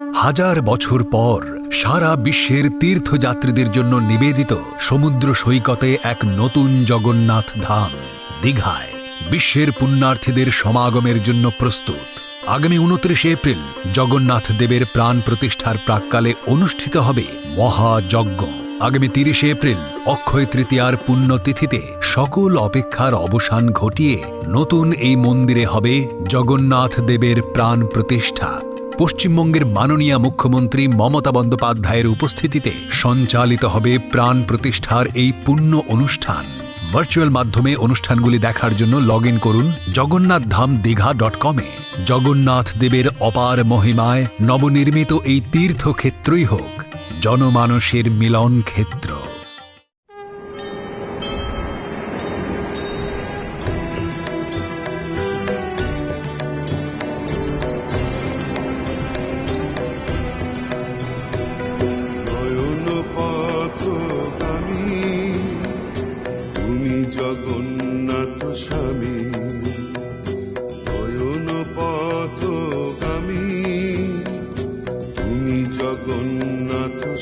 হাজার বছর পর সারা বিশ্বের তীর্থযাত্রীদের জন্য নিবেদিত সমুদ্র সৈকতে এক নতুন জগন্নাথ ধাম, দীঘায়। বিশ্বের পুণ্যার্থীদের সমাগমের জন্য প্রস্তুত। আগামী উনত্রিশে এপ্রিল জগন্নাথ দেবের প্রাণ প্রতিষ্ঠার প্রাককালে অনুষ্ঠিত হবে মহাযজ্ঞ। আগামী তিরিশে এপ্রিল অক্ষয় তৃতীয়ার পুণ্যতিথিতে সকল অপেক্ষার অবসান ঘটিয়ে নতুন এই মন্দিরে হবে জগন্নাথ দেবের প্রাণ প্রতিষ্ঠা। পশ্চিমবঙ্গের মাননীয় মুখ্যমন্ত্রী মমতা বন্দ্যোপাধ্যায়ের উপস্থিতিতে সঞ্চালিত হবে প্রাণ প্রতিষ্ঠার এই পুণ্য অনুষ্ঠান। ভার্চুয়াল মাধ্যমে অনুষ্ঠানগুলি দেখার জন্য লগ ইন করুন জগন্নাথ ধাম দীঘা ডট কমে জগন্নাথ দেবের অপার মহিমায় নবনির্মিত এই তীর্থক্ষেত্রই হোক। জনমানসের মিলন ক্ষেত্র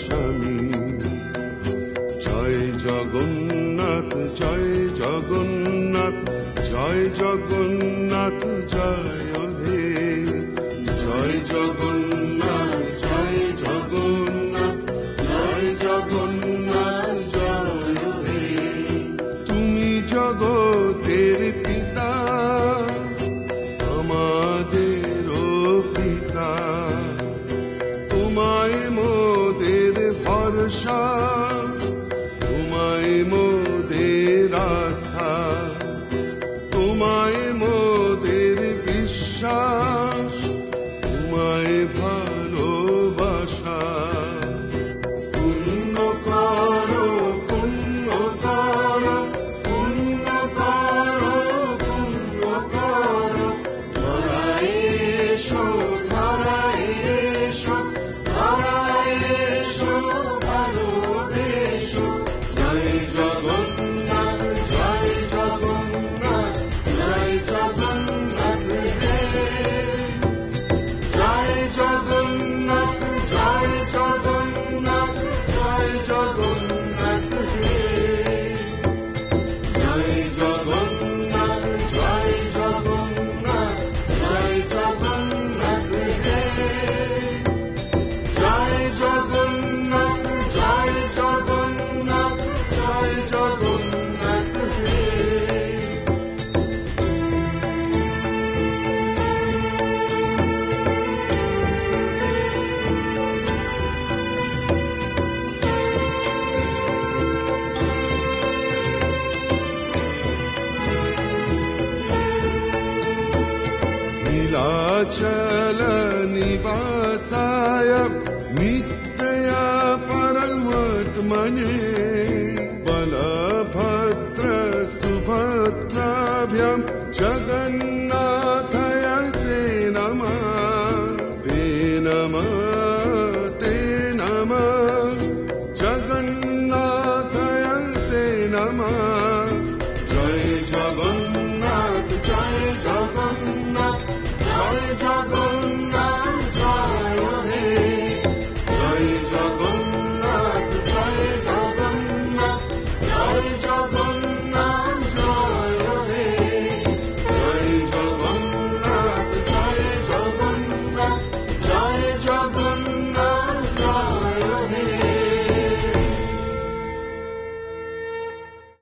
স্বামী জয় জগন্নাথ জয় জগন্নাথ জয় জগন্নাথ জয় হে জয় জগন্নাথ। चल निवासाय मिथया परमद्मजे बलभद्र सुभद्राभ्यम् जगन्नाथय ते नमः ते नमः। ते नमः। जगन्नाथय ते नमः जय जगन्नाथ। job.